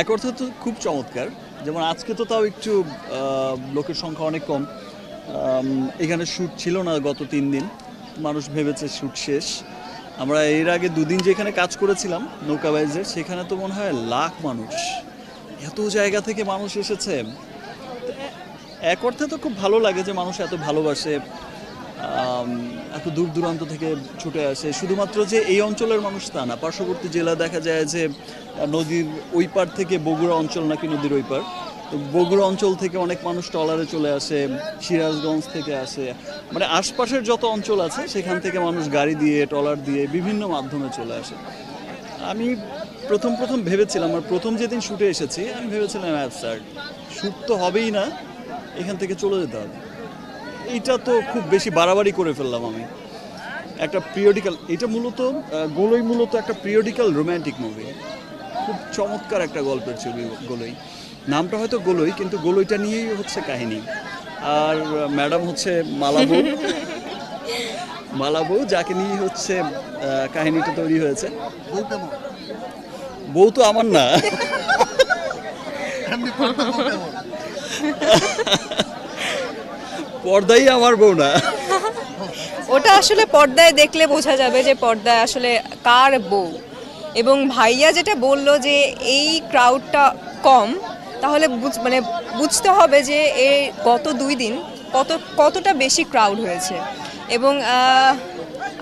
এক অর্থে তো খুব চমৎকার। যেমন আজকে তো তাও একটু লোকের সংখ্যা অনেক কম। এখানে শ্যুট ছিল না গত তিন দিন। মানুষ ভেবেছে শ্যুট শেষ। আমরা এর আগে দুদিন যেখানে কাজ করেছিলাম নৌকাবাইজের সেখানে তো মনে হয় লাখ মানুষ। এত জায়গা থেকে মানুষ এসেছে। এক অর্থে তো খুব ভালো লাগে যে মানুষ এত ভালোবাসে। এত দূর দূরান্ত থেকে ছুটে আসে। শুধুমাত্র যে এই অঞ্চলের মানুষ তা না, পার্শ্ববর্তী জেলা দেখা যায় যে নদীর ওই পার থেকে বগুড়া অঞ্চল নাকি নদীর ওই পার। তো বগুড়া অঞ্চল থেকে অনেক মানুষ ট্রলারে চলে আসে, সিরাজগঞ্জ থেকে আসে। মানে আশপাশের যত অঞ্চল আছে, সেখান থেকে মানুষ গাড়ি দিয়ে, ট্রলার দিয়ে বিভিন্ন মাধ্যমে চলে আসে। আমি প্রথম প্রথম ভেবেছিলাম আমার প্রথম যেদিন শুটে এসেছি, আমি ভেবেছিলাম অ্যাপ স্যার শ্যুট তো হবেই না, এখান থেকে চলে যেতে হবে। এইটা তো খুব বেশি বাড়াবাড়ি করে ফেললাম আমি। একটা পিরিয়ডিক্যাল এটা মূলত গোলই মূলত একটা পিরিয়ডিক্যাল রোম্যান্টিক মুভি খুব চমৎকার একটা গল্পের ছবি গোলই। নামটা হয়তো গোলই কিন্তু গোলইটা নিয়েই হচ্ছে কাহিনী। আর ম্যাডাম হচ্ছে মালাবু। মালাবু যাকে নিয়ে হচ্ছে কাহিনীটা তৈরি হয়েছে। বউ তো আমার না এমনি পর্দা বউ কেমন পর্দাই আমার বউ না। ওটা আসলে পর্দায় দেখলে বোঝা যাবে যে পর্দায় আসলে কার বউ। এবং ভাইয়া যেটা বলল যে এই ক্রাউডটা কম, তাহলে মানে বুঝতে হবে যে এ গত দুই দিন কত, কতটা বেশি ক্রাউড হয়েছে। এবং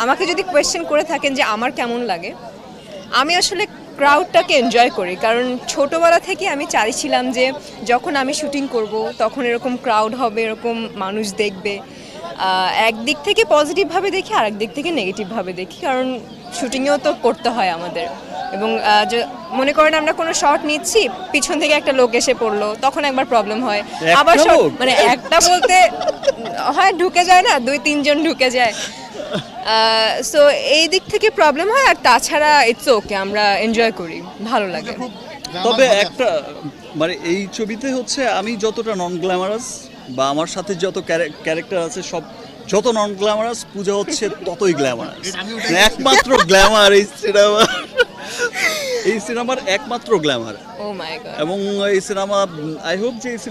আমাকে যদি কোয়েশ্চেন করে থাকেন যে আমার কেমন লাগে, আমি আসলে ক্রাউডটাকে এনজয় করি। কারণ ছোটোবেলা থেকে আমি চাইছিলাম যে যখন আমি শুটিং করব, তখন এরকম ক্রাউড হবে, এরকম মানুষ দেখবে। একদিক থেকে পজিটিভভাবে দেখি আর দিক থেকে নেগেটিভভাবে দেখি। কারণ শুটিংয়েও তো করতে হয় আমাদের। এবং মনে করেন আমরা কোনো শট নিচ্ছি পিছন থেকে একটা লোক এসে পড়ল তখন একবার প্রবলেম হয়। আবার মানে একটা বলতে হয় ঢুকে যায় না দুই তিনজন ঢুকে যায়। সো এই দিক থেকে প্রবলেম হয় আর তাছাড়া ইটস ওকে আমরা এনজয় করি ভালো লাগে। তবে একটা মানে এই ছবিতে হচ্ছে আমি যতটা নন গ্ল্যামারাস বা আমার সাথে যত ক্যারেক্টার আছে সব যত নন গ্ল্যামারাস পূজা হচ্ছে ততই গ্ল্যামারাস একমাত্র গ্ল্যামার এই সিনেমা এই সিনেমার একমাত্র গ্ল্যামার গড এবং এই সিনেমা আই হোপ যে এই সিনেমা